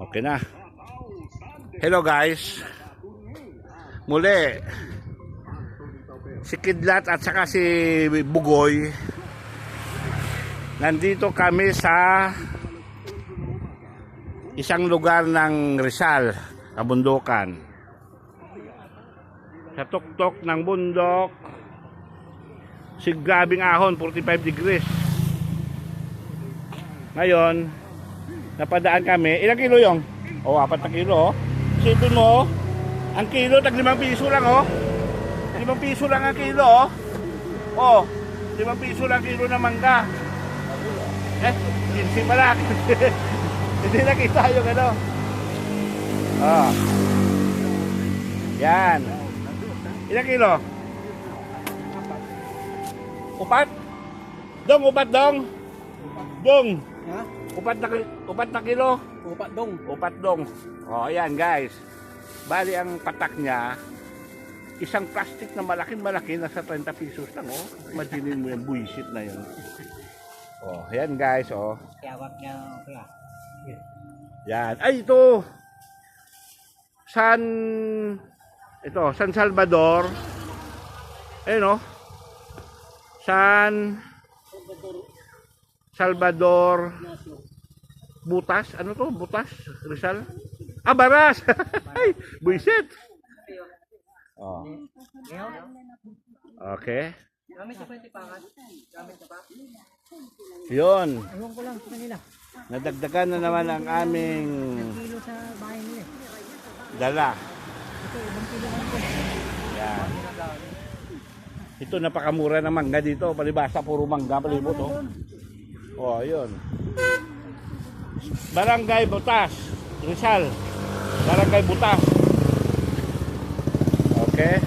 Okay na. Hello guys. Muli. Si Kidlat at saka si Bugoy. Nandito kami sa isang lugar ng Rizal, kabundukan. Sa tuktok ng bundok, si grabing ahon, 45 degrees. Ngayon, napadaan kami. Ilang kilo yung? O, oh, apat na kilo. Oh. Sipin mo, oh. ang kilo, tag limang piso lang, oh. Limang piso lang ang kilo, oh. Oh, limang piso lang kilo ng mangga. Eh, 15 pala. Hindi nakita yung ano. Oh. Yan. Ilang kilo? Upat? Dong, upat dong. Dong. Ha? Upat na, upat na kilo. Upat dong. Upat dong. O, ayan guys. Bali ang patak niya, isang plastic na malaking malaki, nasa 30 pesos lang, oh. Imaginin mo yung buisit na yun. Oh, ayan guys, oh. Kaya wag niya kaya. Yan. Ay, ito. San, ito, San Salvador. Ayun, oh. San Salvador Butas. Ano to? Butas? Rizal? Ah, Baras! Ay, buisit. Oh. Okay. Gamit sa pwede. Gamit na pa. Yun. Ewan ko lang sa kanila. Nadagdagan na naman ang aming Kilo sa bahay nila. eh. dala. Ito, ibang kilo. Yan. Ito napakamura ng mangga dito. Palibasa puro mangga palibot oh. Oh, ayun. Barangay Butas, Rizal. Barangay Butas. Okay.